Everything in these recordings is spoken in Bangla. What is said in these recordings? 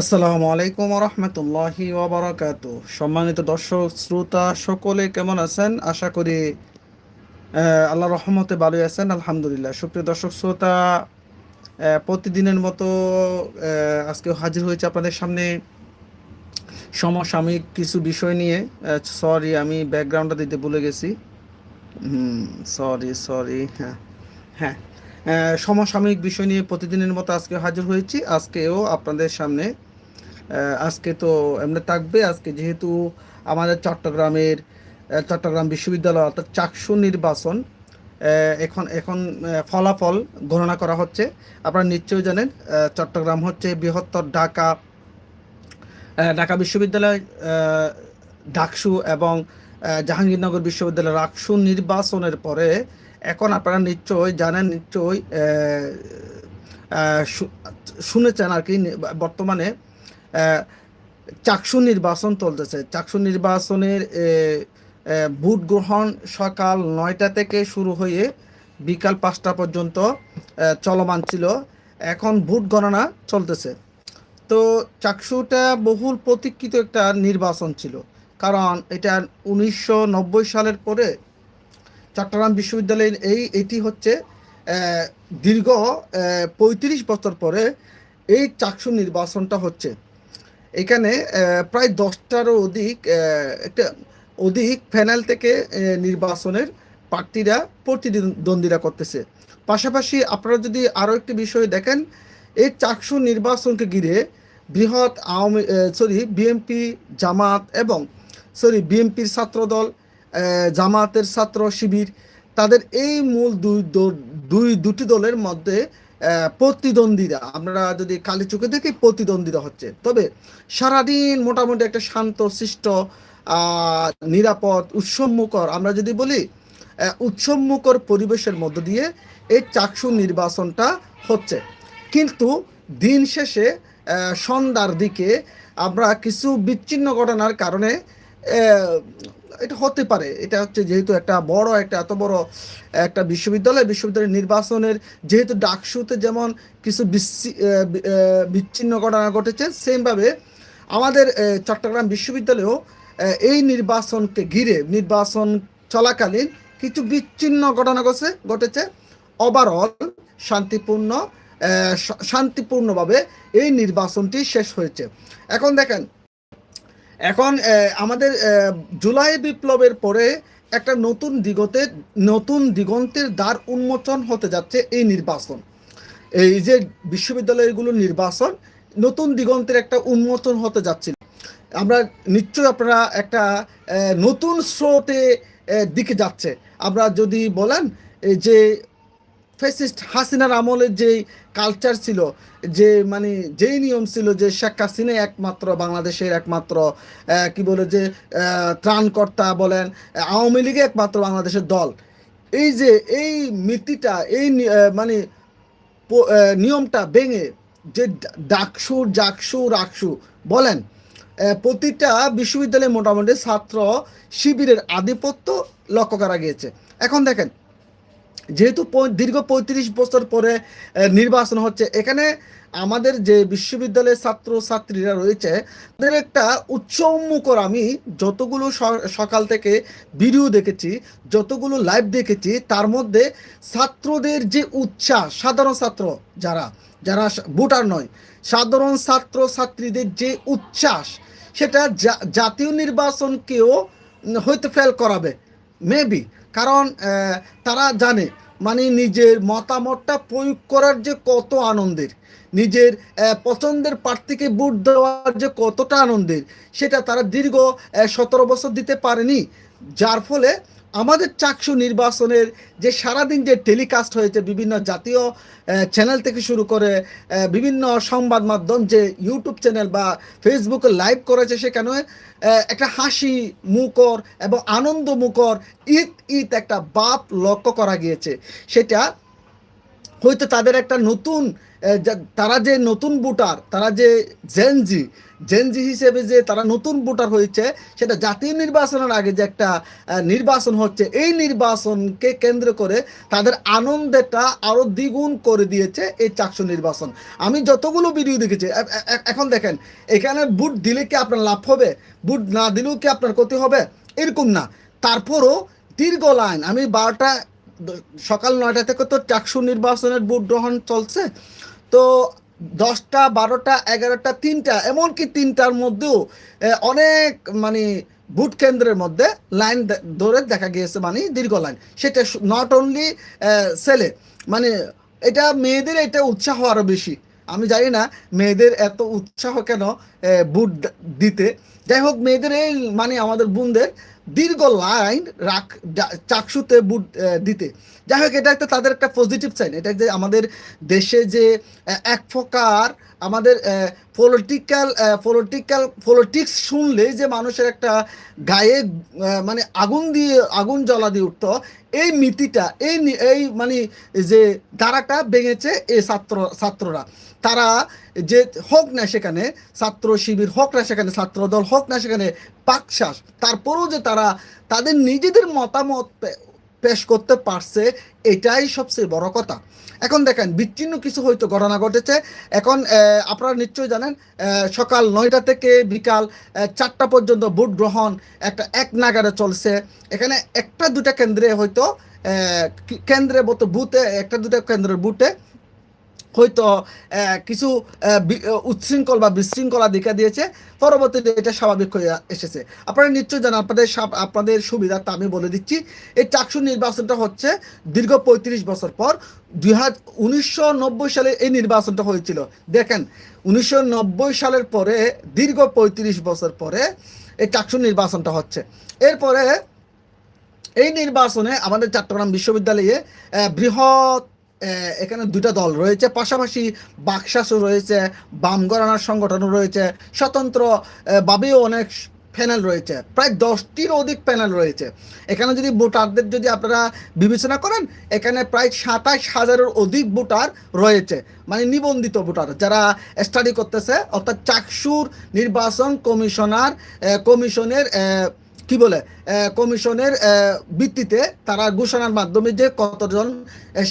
আসসালামু আলাইকুম রহমতুল্লাহি ওবরাকাতু সম্মানিত দর্শক, শ্রোতা, সকলে কেমন আছেন? আশা করি আল্লাহ রহমতে ভালোই আছেন, আলহামদুলিল্লাহ। সুপ্রিয় দর্শক, শ্রোতা প্রতিদিনের মতো আজকে হাজির হয়েছে আপনাদের সামনে। সমসাময়িক কিছু বিষয় নিয়ে। সরি আমি ব্যাকগ্রাউন্ডটা দিতে ভুলে গেছি। হুম সরি সরি হ্যাঁ হ্যাঁ। সমসাময়িক বিষয় নিয়ে প্রতিদিনের মতো আজকে হাজির হয়েছি। আজকেও আপনাদের সামনে আজকে তো এমনি থাকবে। আজকে যেহেতু আমাদের চট্টগ্রামের চট্টগ্রাম বিশ্ববিদ্যালয় অর্থাৎ চাকসু নির্বাচন এখন এখন ফলাফল গণনা করা হচ্ছে। আপনারা নিশ্চয়ই জানেন চট্টগ্রাম হচ্ছে বৃহত্তর ঢাকা ঢাকা বিশ্ববিদ্যালয় ডাকসু এবং জাহাঙ্গীরনগর বিশ্ববিদ্যালয় রাকসু নির্বাচনের পরে এখন আপনারা নিশ্চয়ই জানেন, নিশ্চয়ই শুনেছেন আর কি বর্তমানে চাকসু নির্বাচন চলতেছে। চাকসু নির্বাচনের ভোট গ্রহণ সকাল নয়টা থেকে শুরু হয়ে বিকাল পাঁচটা পর্যন্ত চলমান ছিল। এখন ভোট গণনা চলতেছে। তো চাকসুটা বহুল প্রতীক্ষিত একটা নির্বাচন ছিল। কারণ এটা উনিশশো নব্বই সালের পরে চট্টগ্রাম বিশ্ববিদ্যালয়ের এই, এটি হচ্ছে দীর্ঘ পঁয়ত্রিশ বছর পরে এই চাকসু নির্বাচনটা হচ্ছে। এখানে প্রায় দশটারও অধিক একটা অধিক প্যানেল থেকে নির্বাচনের প্রার্থীরা প্রতিদ্বন্দ্বিতা করতেছে। পাশাপাশি আপনারা যদি আরও একটি বিষয় দেখেন, এই চাকসু নির্বাচনকে ঘিরে বৃহৎ আওয়ামী সরি বিএনপি জামাত এবং সরি বিএনপির ছাত্রদল জামাতের ছাত্র শিবির, তাদের এই মূল দুই দুই, দুটি দলের মধ্যে আহ, প্রতিদ্বন্দ্বীরা আমরা যদি কালী চোখে দেখি প্রতিদ্বন্দ্বিতা হচ্ছে। তবে সারাদিন মোটামুটি একটা শান্ত সৃষ্ট নিরাপদ উৎসবমুখর আমরা যদি বলি আহ, উৎসবমুখর পরিবেশের মধ্য দিয়ে এই চাকসু নির্বাচনটা হচ্ছে। কিন্তু দিন শেষে সন্ধ্যার দিকে আমরা কিছু বিচ্ছিন্ন ঘটনার কারণে এটা হতে পারে। এটা হচ্ছে যেহেতু একটা বড়, একটা এত বড়, একটা বিশ্ববিদ্যালয় বিশ্ববিদ্যালয় নির্বাচনের যেহেতু ডাকসুতে যেমন কিছু বিচ্ছিন্ন ঘটনা ঘটেছে, সেমভাবে আমাদের চট্টগ্রাম বিশ্ববিদ্যালয়েও এই নির্বাচনকে ঘিরে নির্বাচন চলাকালীন কিছু বিচ্ছিন্ন ঘটনা ঘটে ঘটেছে। ওভারঅল শান্তিপূর্ণ শান্তিপূর্ণভাবে এই নির্বাচনটি শেষ হয়েছে। এখন দেখেন এখন আমাদের জুলাই বিপ্লবের পরে একটা নতুন দিগতে নতুন দিগন্তের দ্বার উন্মোচন হতে যাচ্ছে এই নির্বাচন। এই যে বিশ্ববিদ্যালয়গুলোর নির্বাচন, নতুন দিগন্তের একটা উন্মোচন হতে যাচ্ছিল আমরা নিশ্চয়ই আপনারা একটা নতুন স্রোতে দিকে যাচ্ছে। আমরা যদি বলেন যে ফেসিস্ট হাসিনার আমলের যেই কালচার ছিল, যে মানে যেই নিয়ম ছিল যে শেখ হাসিনা একমাত্র বাংলাদেশের একমাত্র কি বলে যে ত্রাণকর্তা বলেন, আওয়ামী লীগে একমাত্র বাংলাদেশের দল। এই যে এই নীতিটা, এই মানে নিয়মটা ভেঙে যে ডাকসু, জাকসু, রাকসু বলেন প্রতিটা বিশ্ববিদ্যালয়ে মোটামুটি ছাত্র শিবিরের আধিপত্য লক্ষ্য করা গিয়েছে। এখন দেখেন যেহেতু দীর্ঘ পঁয়ত্রিশ বছর পরে নির্বাচন হচ্ছে, এখানে আমাদের যে বিশ্ববিদ্যালয়ের ছাত্র ছাত্রীরা রয়েছে, তাদের একটা উৎসবমুখর আমি যতগুলো সকাল থেকে ভিডিও দেখেছি, যতগুলো লাইভ দেখেছি, তার মধ্যে ছাত্রদের যে উচ্ছ্বাস সাধারণ ছাত্র যারা যারা ভোটার নয়, সাধারণ ছাত্র ছাত্রীদের যে উচ্ছ্বাস, সেটা জাতীয় নির্বাচনকেও হয়তো ফেল করাবে মেবি কারণ তারা জানে মানে নিজের মতামতটা প্রয়োগ করার যে কত আনন্দের, নিজের পছন্দের প্রার্থীকে ভোট দেওয়ার যে কতটা আনন্দের, সেটা তারা দীর্ঘ সতেরো বছর দিতে পারেনি। যার ফলে আমাদের চাকসু নির্বাচনের যে সারাদিন যে টেলিকাস্ট হয়েছে বিভিন্ন জাতীয় চ্যানেল থেকে শুরু করে বিভিন্ন সংবাদ মাধ্যম যে ইউটিউব চ্যানেল বা ফেসবুকে লাইভ করেছে সেখানে একটা হাসি মুখর এবং আনন্দ মুখর ঈদ ঈদ একটা বাপ লক্ষ্য করা গিয়েছে। সেটা হয়তো তাদের একটা নতুন তারা যে নতুন ভোটার, তারা যে জেনজি জেনজি হিসেবে যে তারা নতুন ভোটার হয়েছে, সেটা জাতীয় নির্বাচনের আগে যে একটা নির্বাচন হচ্ছে, এই নির্বাচনকে কেন্দ্র করে তাদের আনন্দটা আরও দ্বিগুণ করে দিয়েছে এই চাকসু নির্বাচন। আমি যতগুলো ভিডিও দেখেছি এখন দেখেন, এখানে বুট দিলে কি আপনার লাভ হবে? বুট না দিলেও কি আপনার ক্ষতি হবে? এরকম না। তারপরও দীর্ঘ লাইন, আমি বারোটা সকাল নয়টা থেকে তো চাকসু নির্বাচনের ভোট গ্রহণ চলছে। তো দশটা, বারোটা, এগারোটা, তিনটা, এমনকি তিনটার মধ্যেও অনেক মানে বুট কেন্দ্রের মধ্যে লাইন ধরে দেখা গিয়েছে মানে দীর্ঘ লাইন। সেটা নট অনলি ছেলে মানে এটা মেয়েদের এটা উৎসাহ আরও বেশি। আমি জানি না মেয়েদের এত উৎসাহ কেন বুট দিতে। যাই হোক, মেয়েদের এই মানে আমাদের বোনদের দীর্ঘ লাইন রাখ চাকসুতে বুট দিতে। যাই হোক, এটা একটা তাদের একটা পজিটিভ সাইন এটা যে আমাদের দেশে যে এক প্রকার আমাদের পলিটিক্যাল পলিটিক্যাল পলিটিক্স শুনলেই যে মানুষের একটা গায়ে মানে আগুন দিয়ে, আগুন জ্বলা দিয়ে উঠতো, এই নীতিটা এই এই মানে যে ধারাটা ভেঙেছে এই ছাত্র, ছাত্ররা। তারা যে হোক না সেখানে ছাত্র শিবির, হোক না সেখানে ছাত্রদল হোক না সেখানে পাকশ্বাস তারপরেও যে তারা তাদের নিজেদের মতামত পেশ করতে পারছে, এটাই সবচেয়ে বড় কথা। এখন দেখেন, বিচ্ছিন্ন কিছু হয়তো ঘটনা ঘটেছে। এখন আপনারা নিশ্চয়ই জানেন সকাল নয়টা থেকে বিকাল চারটা পর্যন্ত ভোট গ্রহণ একটা এক নাগারে চলছে। এখানে একটা দুটা কেন্দ্রে হয়তো কেন্দ্রে বুথে, একটা দুটা কেন্দ্রের বুথে হয়তো কিছু উচ্ছৃঙ্খল বা বিশৃঙ্খলা দেখা দিয়েছে। পরবর্তীতে এটা স্বাভাবিক হয়ে এসেছে। আপনারা নিশ্চয়ই জানেন, আপনাদের আপনাদের সুবিধার্থে আমি বলে দিচ্ছি, এই চাকসু নির্বাচনটা হচ্ছে দীর্ঘ পঁয়ত্রিশ বছর পর। দুই হাজার সালে এই নির্বাচনটা হয়েছিল। দেখেন, উনিশশো নব্বই সালের পরে, দীর্ঘ পঁয়ত্রিশ বছর পরে এই চাকসু নির্বাচনটা হচ্ছে। এরপরে এই নির্বাচনে আমাদের চট্টগ্রাম বিশ্ববিদ্যালয়ে বৃহৎ এখানে দুটা দল রয়েছে। পাশাপাশি বাকশাসও রয়েছে, বাম গণনার সংগঠনও রয়েছে, স্বতন্ত্র ভাবেও অনেক প্যানেল রয়েছে। প্রায় দশটির অধিক প্যানেল রয়েছে। এখানে যদি ভোটারদের যদি আপনারা বিবেচনা করেন, এখানে প্রায় সাতাশ হাজারের অধিক ভোটার রয়েছে। মানে নিবন্ধিত ভোটার, যারা স্টাডি করতেছে। অর্থাৎ চাকসুর নির্বাচন কমিশনার কমিশনের কি বলে কমিশনের ভিত্তিতে তারা ঘোষণার মাধ্যমে যে কতজন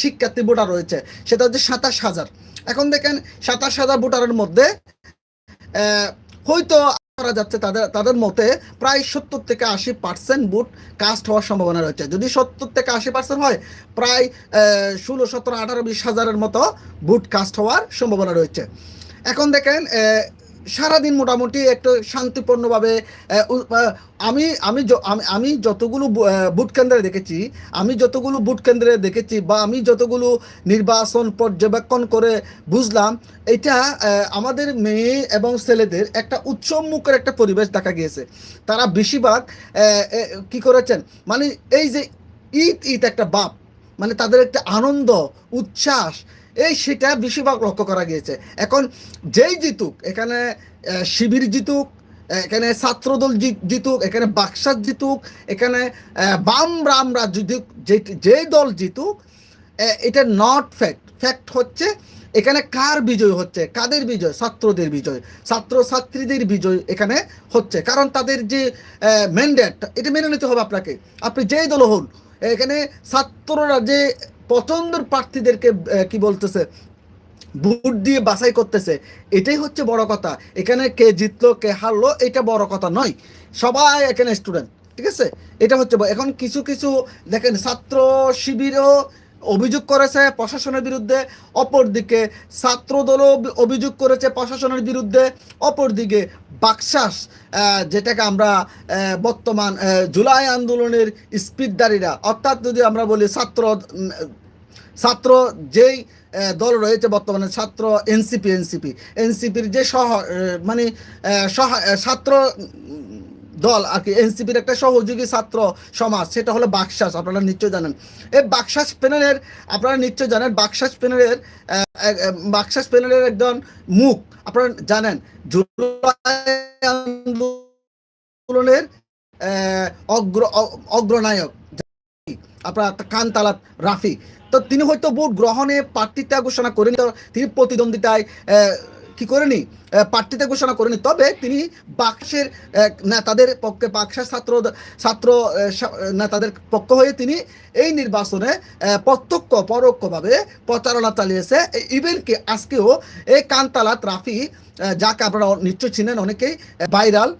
শিক্ষার্থী ভোটার রয়েছে, সেটা হচ্ছে সাতাশ হাজার। এখন দেখেন, সাতাশ হাজার ভোটারের মধ্যে হয়তো করা যাচ্ছে তাদের তাদের মতে প্রায় সত্তর থেকে আশি পার্সেন্ট ভোট কাস্ট হওয়ার সম্ভাবনা রয়েছে। যদি সত্তর থেকে আশি পার্সেন্ট হয়, প্রায় ষোলো, সতেরো, আঠারো, বিশ হাজারের মতো ভোট কাস্ট হওয়ার সম্ভাবনা রয়েছে। এখন দেখেন সারাদিন মোটামুটি একটু শান্তিপূর্ণভাবে আমি আমি আমি- যতগুলো বুট কেন্দ্রে দেখেছি, আমি যতগুলো বুট কেন্দ্রে দেখেছি বা আমি যতগুলো নির্বাচন পর্যবেক্ষণ করে বুঝলাম, এটা আমাদের মেয়ে এবং ছেলেদের একটা উৎসবমুখের একটা পরিবেশ দেখা গিয়েছে। তারা বেশিরভাগ কি করেছেন মানে এই যে ঈদ ঈদ একটা বাপ মানে তাদের একটা আনন্দ, উচ্ছ্বাস এই সেটা বেশিরভাগ লক্ষ্য করা গিয়েছে। এখন যেই জিতুক, এখানে শিবির জিতুক এখানে ছাত্রদল জিতুক, এখানে বাক্সার জিতুক, এখানে বাম রামরা জিতুক, যে- দল জিতুক এটা নট ফ্যাক্ট ফ্যাক্ট হচ্ছে, এখানে কার বিজয় হচ্ছে? কাদের বিজয়? ছাত্রদের বিজয়। ছাত্র ছাত্রীদের বিজয় এখানে হচ্ছে। কারণ তাদের যে ম্যান্ডেট এটা মেনে নিতে হবে আপনাকে। আপনি যেই দল হন, এখানে ছাত্ররা যে পছন্দের প্রার্থীদেরকে কি বলতেছে, ভোট দিয়ে বাছাই করতেছে, এটাই হচ্ছে বড় কথা। এখানে কে জিতলো, কে হারলো, এটা বড় কথা নয়। সবাই এখানে স্টুডেন্ট ঠিক আছে? এটা হচ্ছে এখন কিছু কিছু দেখেন ছাত্র শিবিরও অভিযোগ করেছে প্রশাসনের বিরুদ্ধে, অপরদিকে ছাত্রদলও অভি- অভিযোগ করেছে প্রশাসনের বিরুদ্ধে, অপরদিকে বাকশাস যেটাকে আমরা বর্তমান জুলাই আন্দোলনের স্পিডদারীরা, অর্থাৎ যদি আমরা বলি ছাত্র ছাত্র যেই দল রয়েছে বর্তমানে, ছাত্র এনসিপি এনসিপি, এনসিপির যে সহ মানে ছাত্র দল আর কি, এনসিপির একটা সহযোগী ছাত্র সমাজ, সেটা হলো বাকশাস আপনারা নিশ্চয় জানেন। এই বাকশাস প্যানেলের, আপনারা নিশ্চয় জানেন বাকশাস প্যানেলের বাকশাস প্যানেলের একজন মুখ, আপনারা জানেন আন্দোলনের অগ্র অগ্রনায়ক আপনার কান তালাত রাফি। তো তিনি হয়তো ভোট গ্রহণে প্রার্থিতা ঘোষণা করেনি তিনি প্রতিদ্বন্দ্বিতায় কি করেনি? প্রার্থিতা ঘোষণা করেনি। তবে তিনি বাক্সের নেতাদের পক্ষে বাক্সের ছাত্র ছাত্র নেতাদের পক্ষ হয়ে তিনি এই নির্বাচনে প্রত্যক্ষ, পরোক্ষভাবে প্রচারণা চালিয়েছে। ইভেন কি, আজকেও এই কান্তালাত রাফি যাকে আপনারা নিশ্চয় চিনেন অনেকেই ভাইরাল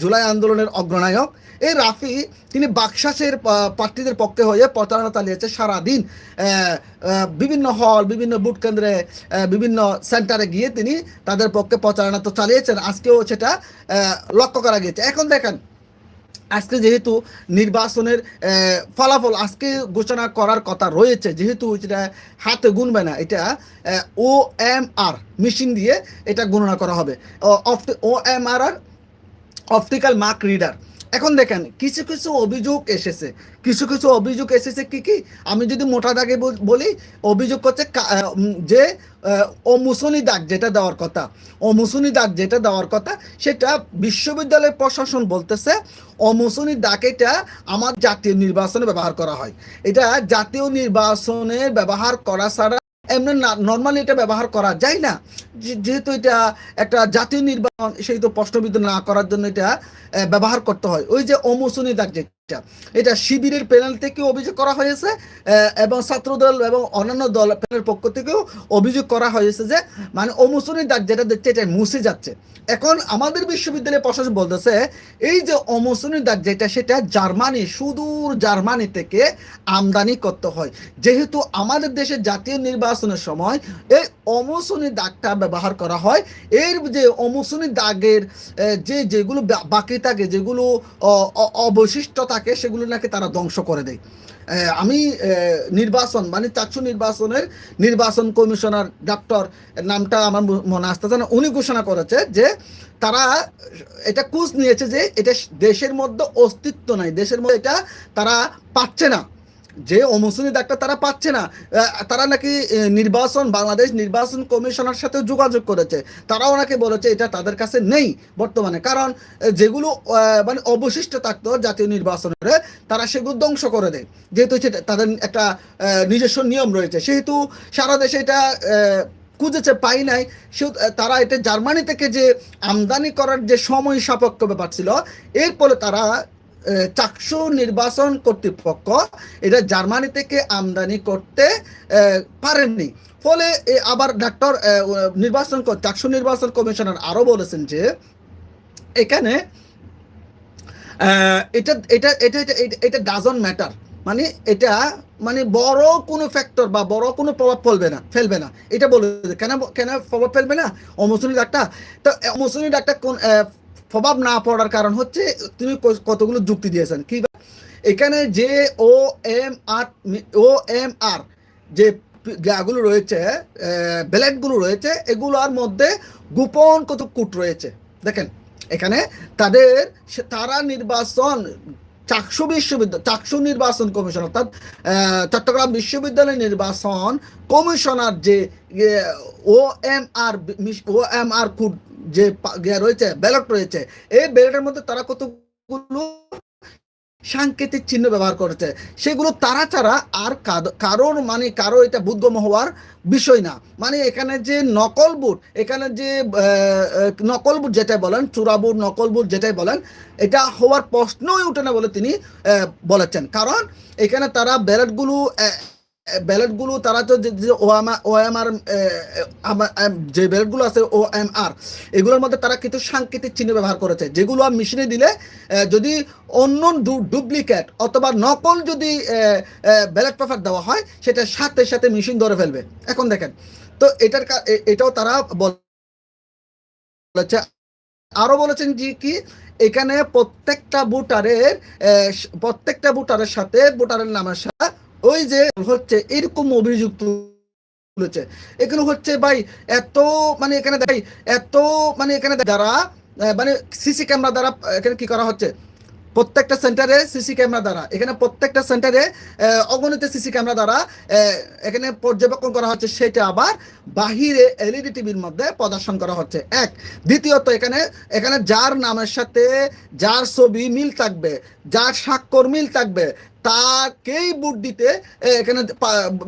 জুলাই আন্দোলনের অগ্রনায়ক। এই রাফি তিনি বাক্সাসের প্রার্থীদের পক্ষে হয়ে প্রচারণা চালিয়েছে সারাদিন। বিভিন্ন হল, বিভিন্ন বুট কেন্দ্রে বিভিন্ন সেন্টারে গিয়ে তিনি তাদের পক্ষে প্রচারণা তো চালিয়েছেন, আজকেও সেটা লক্ষ্য করা গিয়েছে। এখন দেখেন, আজকে যেহেতু নির্বাচনের ফলাফল আজকে ঘোষণা করার কথা রয়েছে, যেহেতু এটা হাতে গুনবে না, এটা ও এম আর মেশিন দিয়ে এটা গণনা করা হবে। ও এম আর আর অপটিক্যাল মার্ক রিডার এখন দেখেন, কিছু কিছু অভিযোগ এসেছে। কিছু কিছু অভিযোগ এসেছে কি কি? আমি যদি মোটা দাগে বলি অভিযোগ করছে যে অমুসনি দাগ যেটা দেওয়ার কথা, অমুসনি দাগ যেটা দেওয়ার কথা, সেটা বিশ্ববিদ্যালয়ের প্রশাসন বলতেছে, অমুসনি দাগ এটা আমার জাতীয় নির্বাচনে ব্যবহার করা হয়। এটা জাতীয় নির্বাচনে ব্যবহার করা ছাড়া এমনি নর্মালি এটা ব্যবহার করা যায় না। যেহেতু এটা একটা জাতীয় নির্বাচন সেই তো প্রশ্নবিদ্ধ না করার জন্য এটা ব্যবহার করতে হয়। ওই যে অমৌসুমি দাগ যেটা, এটা শিবিরের প্যানেল থেকে অভিযোগ করা হয়েছে এবং ছাত্রদল এবং অন্যান্য দল প্যানেলের পক্ষ থেকেও অভিযোগ করা হয়েছে যে মানে অমৌসুমি দাগ যেটা দেখছে, এটা মুছে যাচ্ছে। এখন আমাদের বিশ্ববিদ্যালয়ের প্রশাসন বলতেছে, এই যে অমৌসুমি দাগ যেটা, সেটা জার্মানি, সুদূর জার্মানি থেকে আমদানি করতে হয়। যেহেতু আমাদের দেশে জাতীয় নির্বাচনের সময় এই অমৌসুমি দাগটা ব্যবহার করা হয়, এর যে অমৌসুমি দাগের যে, যেগুলো বাকি থাকে, যেগুলো অবশিষ্ট থাকে, সেগুলো নাকি তারা ধ্বংস করে দেয়। আমি নির্বাচন মানে চারশো নির্বাচনের নির্বাচন কমিশনার ডক্টর নামটা আমার মনে আসতেছে না, উনি ঘোষণা করেছে যে তারা এটা কুচ নিয়েছে যে এটা দেশের মধ্যে অস্তিত্ব নাই, দেশের মধ্যে এটা তারা পাচ্ছে না। যে অমৌসুমি ডাক্তার তারা পাচ্ছে না তারা নাকি নির্বাচন, বাংলাদেশ নির্বাচন কমিশনের সাথে যোগাযোগ করেছে। তারাও নাকি বলেছে এটা তাদের কাছে নেই বর্তমানে। কারণ যেগুলো মানে অবশিষ্ট থাকতো জাতীয় নির্বাচনের, তারা সেগুলো ধ্বংস করে দেয়। যেহেতু সেটা তাদের একটা নিজস্ব নিয়ম রয়েছে। সেহেতু সারা দেশে এটা খুঁজেছে পাই নাই। সে তারা এটা জার্মানি থেকে যে আমদানি করার যে সময় সাপেক্ষ ব্যাপার ছিল, এর ফলে তারা চাকসু নির্বাচন কর্তৃপক্ষ এটা জার্মানি থেকে আমদানি করতে পারেননি ফলে আবার ডাক্তার নির্বাচন চাকসু নির্বাচন কমিশনার আরও বলেছেন যে, এখানে এটা এটা এটা, এটা- ডাজন ম্যাটার মানে এটা মানে বড় কোনো ফ্যাক্টর বা বড় কোনো প্রভাব ফেলবে না ফেলবে না। এটা বলে কেন কেন প্রভাব ফেলবে না? অমৌসুমি ডাক্তার। তো অমৌসুমি ডাক্তার কোন প্রভাব না পড়ার কারণ হচ্ছে তিনি কতগুলো যুক্তি দিয়েছেন। কি এখানে যে O M R O M আর যে গুলো রয়েছে ব্যালেটগুলো রয়েছে, এগুলোর মধ্যে গোপন কত কূট রয়েছে। দেখেন, এখানে তাদের তারা নির্বাচন চাকসু বিশ্ববিদ্যালয়, চাকসু নির্বাচন কমিশন, অর্থাৎ চট্টগ্রাম বিশ্ববিদ্যালয় নির্বাচন কমিশনার যে O M R O M আর কুট যে ইয়ে রয়েছে, ব্যালট রয়েছে, এই ব্যালটের মধ্যে তারা কতগুলো সাংকেতিক চিহ্ন ব্যবহার করেছে। সেগুলো তারা ছাড়া আর কারোর মানে কারও এটা বুদ্ধম হওয়ার বিষয় না। মানে এখানে যে নকল বুট, এখানে যে নকল বুট যেটাই বলেন, চূড়া বুট, নকল বুট যেটাই বলেন, এটা হওয়ার প্রশ্নই উঠে না বলে তিনি বলেছেন। কারণ এখানে তারা ব্যালটগুলো ব্যালটগুলো তারা তো যে- ওএমআর যে ব্যালটগুলো আছে ও এম আর এগুলোর মধ্যে তারা কিছু সাংকেতিক চিহ্ন ব্যবহার করেছে, যেগুলো মেশিনে দিলে যদি অন্য ডুপ্লিকেট অথবা নকল যদি ব্যালট পেপার দেওয়া হয়, সেটা সাথে সাথে মেশিন ধরে ফেলবে। এখন দেখেন, তো এটার এটাও তারা বলেছে। আরও বলেছেন যে কি, এখানে প্রত্যেকটা ভোটারের প্রত্যেকটা ভোটারের সাথে ভোটারের নামের সাথে ওই যে হচ্ছে এরকম অভিযোগ তুলেছে এখানে হচ্ছে ভাই এত মানে এখানে ভাই এত মানে এখানে আহ, মানে সিসি ক্যামেরা দ্বারা এখানে কি করা হচ্ছে? প্রত্যেকটা সেন্টারে সিসি ক্যামেরা দ্বারা এখানে প্রত্যেকটা সেন্টারে অগণিত সিসি ক্যামেরা দ্বারা এখানে পর্যবেক্ষণ করা হচ্ছে সেটা আবার বাহিরে এলইডি টিভির মধ্যে প্রদর্শন করা হচ্ছে। এক দ্বিতীয়ত এখানে এখানে যার নামের সাথে যার ছবি মিল থাকবে যার স্বাক্ষর মিল থাকবে তাকেই বুট দিতে এখানে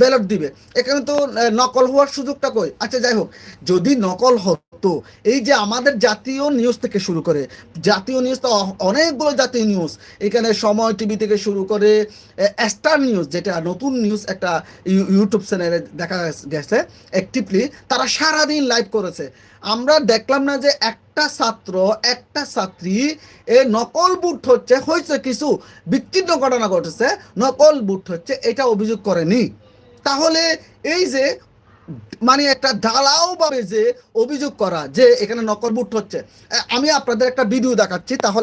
ব্যালট দিবে। এখানে তো নকল হওয়ার সুযোগটা কই? আচ্ছা যাই হোক, যদি নকল হতো, এই যে আমাদের জাতীয় নিউজ থেকে শুরু করে, জাতীয় নিউজ তো অনেকগুলো জাতীয় নিউজ এখানে সময় টিভি থেকে শুরু করে স্টার নিউজ যেটা নতুন নিউজ একটা ইউ- ইউটিউব চ্যানেলে দেখা গেছে অ্যাক্টিভলি তারা সারাদিন লাইভ করেছে। আমরা দেখলাম না যে একটা ছাত্র, একটা ছাত্রী, এ নকল বুট হচ্ছে, হয়েছে কিছু বিচ্ছিন্ন ঘটনা ঘটেছে, নকল বুট হচ্ছে, এটা অভিযোগ করেনি। তাহলে এই যে মানে একটা ঢালাও ভাবে যে অভিযোগ করা যে এখানে নকল বুট হচ্ছে আমি আপনাদের একটা ভিডিও দেখাচ্ছি, তাহলে